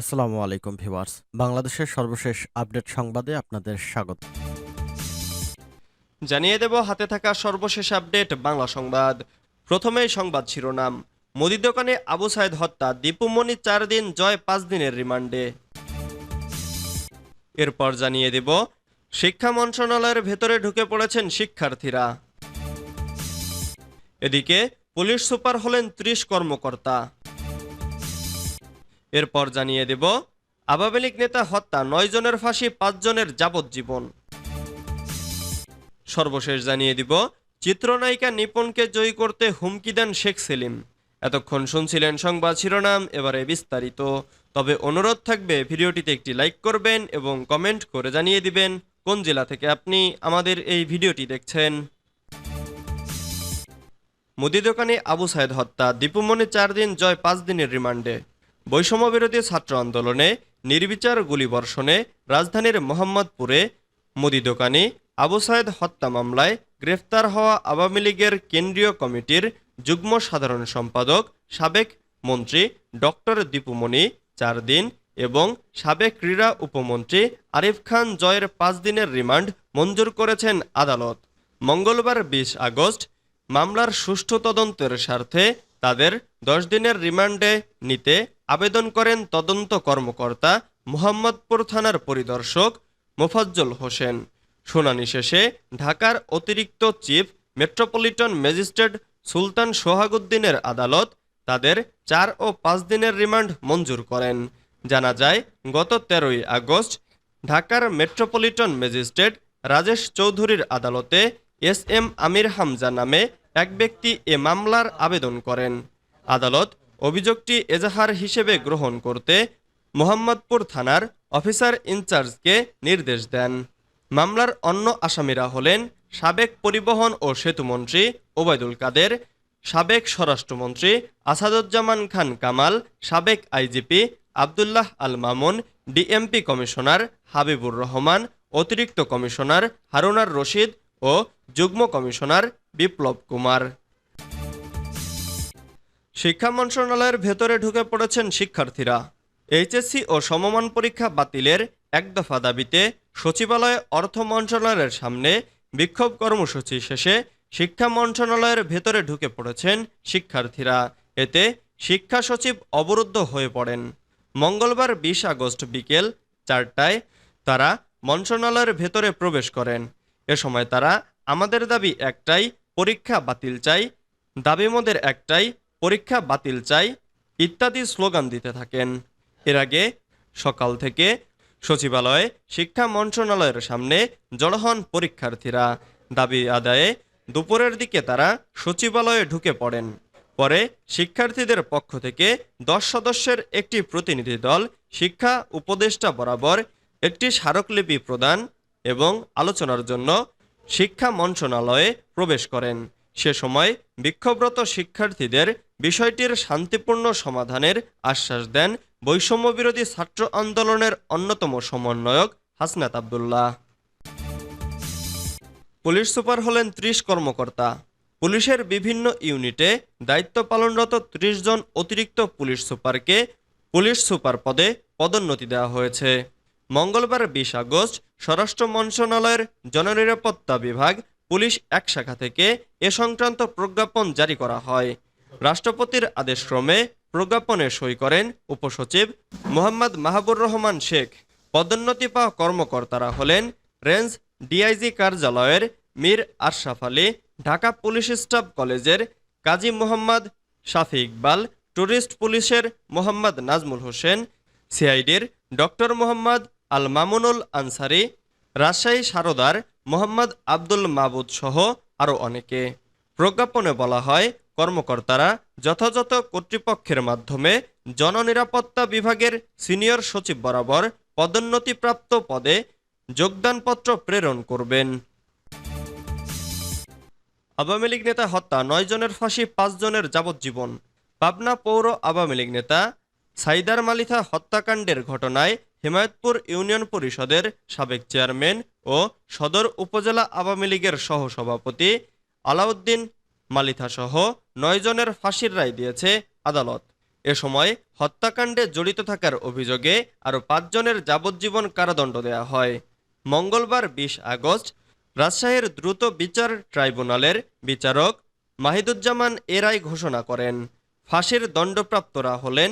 আসসালামু আলাইকুম ভিউয়ার্স। বাংলাদেশের সর্বশেষ আপডেট সংবাদে আপনাদের স্বাগত। জানিয়ে দেব, হাতে থাকা সর্বশেষ আপডেট, বাংলা সংবাদ। প্রথমেই সংবাদ শিরোনাম। মুদি দোকানে আবু সাইদ হত্যা, দীপু দীপুমণি চার দিন জয়, পাঁচ দিনের রিমান্ডে। এরপর জানিয়ে দেব, শিক্ষা মন্ত্রণালয়ের ভেতরে ঢুকে পড়েছেন শিক্ষার্থীরা। এদিকে, পুলিশ সুপার হলেন ত্রিশ কর্মকর্তা। এরপর জানিয়ে দেব, আওয়ামী লীগ নেতা হত্যা, নয় জনের ফাঁসি, পাঁচ জনের যাবজ্জীবন। সর্বশেষ জানিয়ে দিব, চিত্রনায়িকা নিপুণকে জয়ী করতে হুমকি দেন শেখ সেলিম। এতক্ষণ শুনছিলেন সংবাদ শিরোনাম, এবারে বিস্তারিত। তবে অনুরোধ থাকবে, ভিডিওটিতে একটি লাইক করবেন এবং কমেন্ট করে জানিয়ে দিবেন কোন জেলা থেকে আপনি আমাদের এই ভিডিওটি দেখছেন। মুদি দোকানে আবু সাইদ হত্যা দীপুমণি চার দিন, জয় পাঁচ দিনের রিমান্ডে। বৈষম্য বিরোধী ছাত্র আন্দোলনে নির্বিচার গুলিবর্ষণে রাজধানীর মোহাম্মদপুরে মুদি দোকানি আবু সাইদ হত্যা মামলায় গ্রেফতার হওয়া আওয়ামী লীগের কেন্দ্রীয় কমিটির যুগ্ম সাধারণ সম্পাদক, সাবেক মন্ত্রী ডক্টর দীপুমণি চার দিন এবং সাবেক ক্রীড়া উপমন্ত্রী আরিফ খান জয়ের পাঁচ দিনের রিমান্ড মঞ্জুর করেছেন আদালত। মঙ্গলবার বিশ আগস্ট মামলার সুষ্ঠু তদন্তের স্বার্থে তাদের দশ দিনের রিমান্ডে নিতে আবেদন করেন তদন্ত কর্মকর্তা মোহাম্মদপুর থানার পরিদর্শক মোফাজ্জল হোসেন। শুনানি শেষে ঢাকার অতিরিক্ত চিফ মেট্রোপলিটন ম্যাজিস্ট্রেট সুলতান সোহাগুদ্দিনের আদালত তাদের চার ও পাঁচ দিনের রিমান্ড মঞ্জুর করেন। জানা যায়, গত তেরোই আগস্ট ঢাকার মেট্রোপলিটন ম্যাজিস্ট্রেট রাজেশ চৌধুরীর আদালতে এস এম আমির হামজা নামে এক ব্যক্তি এ মামলার আবেদন করেন। আদালত অভিযোগটি এজাহার হিসেবে গ্রহণ করতে মোহাম্মদপুর থানার অফিসার ইনচার্জকে নির্দেশ দেন। মামলার অন্য আসামিরা হলেন সাবেক পরিবহন ও সেতুমন্ত্রী ওবায়দুল কাদের, সাবেক স্বরাষ্ট্রমন্ত্রী আসাদুজ্জামান খান কামাল, সাবেক IGP Abdullah Al Mamun, DMP commissioner Habibur Rahman, অতিরিক্ত কমিশনার হারুনার রশিদ ও যুগ্ম কমিশনার বিপ্লব কুমার। শিক্ষা মন্ত্রণালয়ের ভেতরে ঢুকে পড়েছেন শিক্ষার্থীরা। এইচএসসি ও সমমান পরীক্ষা বাতিলের এক দফা দাবিতে সচিবালয়ে অর্থ মন্ত্রণালয়ের সামনে বিক্ষোভ কর্মসূচি শেষে শিক্ষা মন্ত্রণালয়ের ভেতরে ঢুকে পড়েছেন শিক্ষার্থীরা। এতে শিক্ষা সচিব অবরুদ্ধ হয়ে পড়েন। মঙ্গলবার বিশ আগস্ট বিকেল চারটায় তারা মন্ত্রণালয়ের ভেতরে প্রবেশ করেন। এ সময় তারা, আমাদের দাবি একটাই, পরীক্ষা বাতিল চাই। দাবি মোদের একটাই পরীক্ষা বাতিল চাই, ইত্যাদি স্লোগান দিতে থাকেন। এর আগে সকাল থেকে সচিবালয়ে, শিক্ষা মন্ত্রণালয়ের সামনে জড়ো হন পরীক্ষার্থীরা। দাবি আদায়ে দুপুরের দিকে তারা সচিবালয়ে ঢুকে পড়েন। পরে শিক্ষার্থীদের পক্ষ থেকে দশ সদস্যের একটি প্রতিনিধি দল, শিক্ষা উপদেষ্টা বরাবর একটি স্মারকলিপি প্রদান এবং আলোচনার জন্য শিক্ষা মন্ত্রণালয়ে প্রবেশ করেন। সে সময় বিক্ষোভরত শিক্ষার্থীদের বিষয়টির শান্তিপূর্ণ সমাধানের আশ্বাস দেন বৈষম্য বিরোধী ছাত্র আন্দোলনের অন্যতম সমন্বয়ক হাসনাত আবদুল্লাহ। পুলিশ সুপার হলেন ত্রিশ কর্মকর্তা। পুলিশের বিভিন্ন ইউনিটে দায়িত্ব পালনরত ত্রিশ জন অতিরিক্ত পুলিশ সুপারকে পুলিশ সুপার পদে পদোন্নতি দেওয়া হয়েছে। মঙ্গলবার বিশ আগস্ট স্বরাষ্ট্র মন্ত্রণালয়ের জননিরাপত্তা বিভাগ পুলিশ এক শাখা থেকে এ সংক্রান্ত প্রজ্ঞাপন জারি করা হয়। রাষ্ট্রপতির আদেশক্রমে প্রজ্ঞাপনে সই করেন উপসচিব মোহাম্মদ মাহবুর রহমান শেখ। পদোন্নতি পাওয়া কর্মকর্তারা হলেন রেঞ্জ ডিআইজি কার্যালয়ের মীর আশরাফ আলী, ঢাকা পুলিশ স্টাফ কলেজের কাজী মোহাম্মদ শাফি ইকবাল ট্যুরিস্ট পুলিশের মোহাম্মদ নাজমুল হোসেন, সিআইডির ডক্টর মোহাম্মদ আল মামুনুল আনসারি, রাজশাহী সারদার মোহাম্মদ আব্দুল মাবুদ সহ আরও অনেকে। প্রজ্ঞাপনে বলা হয় কর্মকর্তারা যথাযথ কর্তৃপক্ষের মাধ্যমে জননিরাপত্তা বিভাগের সিনিয়র সচিব বরাবর পদোন্নতিপ্রাপ্ত পদে যোগদানপত্র প্রেরণ করবেন। আওয়ামী লীগ নেতা হত্যা, নয় জনের ফাঁসি, পাঁচ জনের যাবজ্জীবন। পাবনা পৌর আওয়ামী লীগ নেতা সাইদার মালিথা হত্যাকাণ্ডের ঘটনায় হিমায়তপুর ইউনিয়ন পরিষদের সাবেক চেয়ারম্যান ও সদর উপজেলা আওয়ামী লীগের সহসভাপতি আলাউদ্দিন মালিথা সহ নয় জনের ফাঁসির রায় দিয়েছে আদালত। এ সময় হত্যাকাণ্ডে জড়িত থাকার অভিযোগে আরও পাঁচজনের যাবজ্জীবন কারাদণ্ড দেওয়া হয়। মঙ্গলবার বিশ আগস্ট রাজশাহীর দ্রুত বিচার ট্রাইব্যুনালের বিচারক মাহিদুজ্জামান এ রায় ঘোষণা করেন। ফাঁসির দণ্ডপ্রাপ্তরা হলেন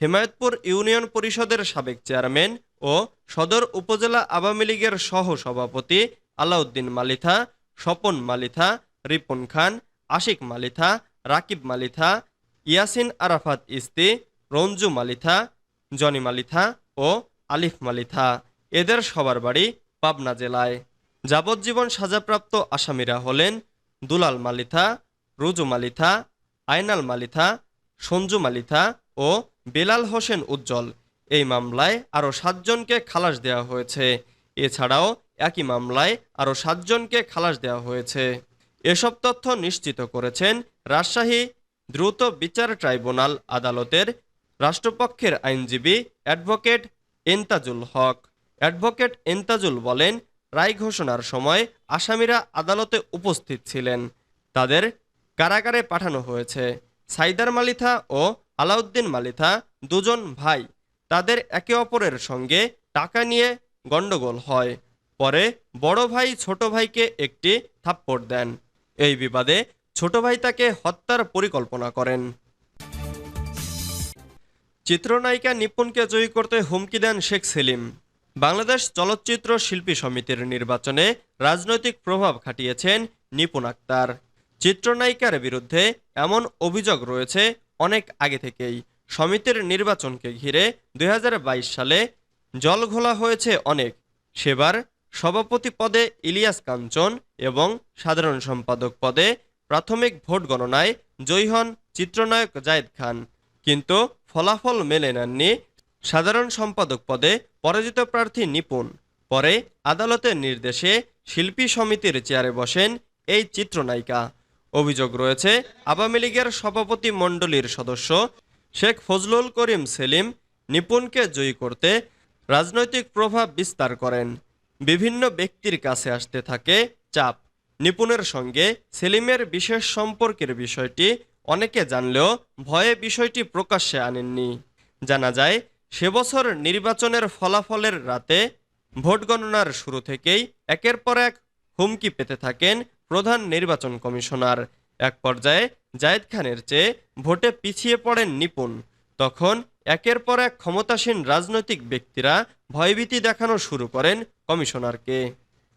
হেমায়তপুর ইউনিয়ন পরিষদের সাবেক চেয়ারম্যান ও সদর উপজেলা আওয়ামী লীগের সহ সভাপতি আলাউদ্দিন মালিথা, স্বপন মালিথা, রিপন খান, আশিক মালিথা রাকিব মালিথা, ইয়াসিন আরাফাত ইস্তি, রঞ্জু মালিথা, জনি মালিথা ও আলিফ মালিথা। এদের সবার বাড়ি পাবনা জেলায়। যাবজ্জীবন সাজাপ্রাপ্ত আসামিরা হলেন দুলাল মালিথা, রুজু মালিথা, আয়নাল মালিথা, সঞ্জু মালিথা ও বেলাল হোসেন উজ্জ্বল। এই মামলায় আরও সাতজনকে খালাস দেওয়া হয়েছে। এছাড়াও একই মামলায় আরও সাতজনকে খালাস দেওয়া হয়েছে। এসব তথ্য নিশ্চিত করেছেন রাজশাহী দ্রুত বিচার ট্রাইব্যুনাল আদালতের রাষ্ট্রপক্ষের আইনজীবী অ্যাডভোকেট এন্তাজুল হক। অ্যাডভোকেট এন্তাজুল বলেন, রায় ঘোষণার সময় আসামিরা আদালতে উপস্থিত ছিলেন। তাদের কারাগারে পাঠানো হয়েছে। সাইদার মালিথা ও আলাউদ্দিন মালিথা দুজন ভাই, তাদের একে অপরের সঙ্গে টাকা নিয়ে গণ্ডগোল হয়। পরে বড় ভাই ছোট ভাইকে একটি থাপ্পড় দেন। এই বিবাদে ছোট ভাই তাকে হত্যার পরিকল্পনা করেন। চিত্রনায়িকা নিপুণকে জয়ী করতে হুমকি দেন শেখ সেলিম। বাংলাদেশ চলচ্চিত্র শিল্পী সমিতির নির্বাচনে রাজনৈতিক প্রভাব খাটিয়েছেন নিপুণ আক্তার। চিত্রনায়িকার বিরুদ্ধে এমন অভিযোগ রয়েছে অনেক আগে থেকেই। সমিতির নির্বাচনকে ঘিরে দুই হাজার বাইশ সালে জল ঘোলা হয়েছে অনেক। সেবার সভাপতি পদে ইলিয়াস কাঞ্চন এবং সাধারণ সম্পাদক পদে প্রাথমিক ভোট গণনায় জয়ী হন চিত্রনায়ক জায়েদ খান। কিন্তু ফলাফল মেলে নেননি সাধারণ সম্পাদক পদে পরাজিত প্রার্থী নিপুণ। পরে আদালতের নির্দেশে শিল্পী সমিতির চেয়ারে বসেন এই চিত্রনায়িকা। অভিযোগ রয়েছে, আওয়ামী লীগের সভাপতি মণ্ডলীর সদস্য শেখ ফজলুল করিম সেলিম নিপুণকে জয়ী করতে রাজনৈতিক প্রভাব বিস্তার করেন। বিভিন্ন ব্যক্তির কাছে আসতে থাকে চাপ। নিপুণের সঙ্গে সেলিমের বিশেষ সম্পর্কের বিষয়টি অনেকে জানলেও ভয়ে বিষয়টি প্রকাশ্যে আনেননি। জানা যায়, সে বছর নির্বাচনের ফলাফলের রাতে ভোট গণনার শুরু থেকেই একের পর এক হুমকি পেতে থাকেন প্রধান নির্বাচন কমিশনার। এক পর্যায়ে জায়েদ খানের চেয়ে ভোটে পিছিয়ে পড়েন নিপুণ। তখন একের পর এক ক্ষমতাসীন রাজনৈতিক ব্যক্তিরা ভয়ভীতি দেখানো শুরু করেন কমিশনারকে।